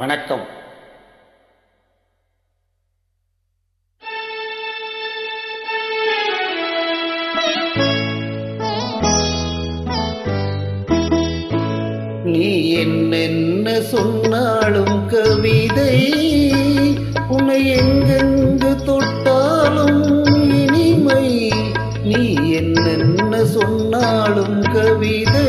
வணக்கம். நீ என்னென்ன சொன்னாலும் கவிதை உன்னை எங்கெங்கு தொட்டாலும் இனிமை. நீ என்னென்ன சொன்னாலும் கவிதை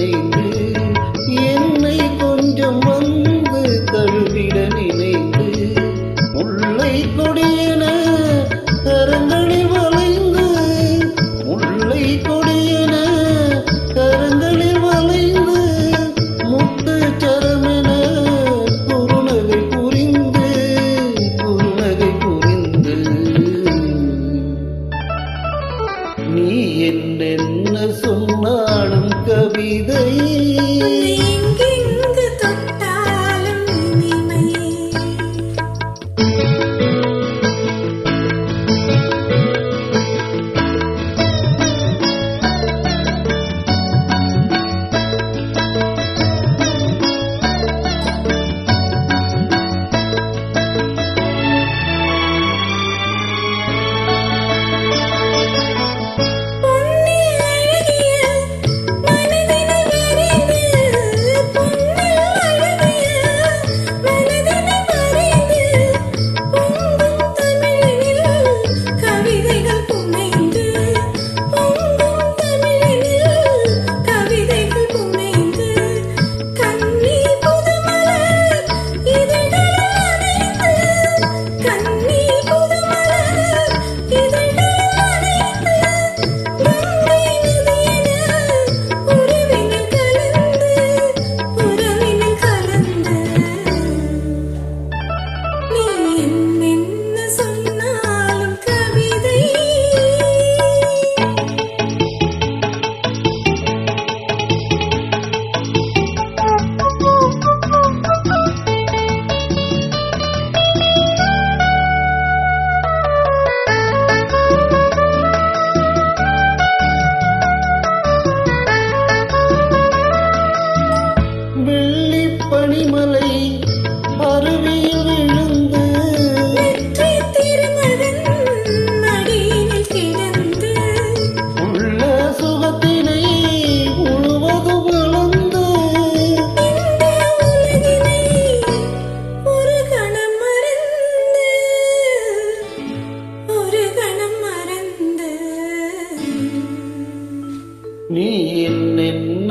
நீங்க என்னென்ன சொன்னாலும் கவிதை.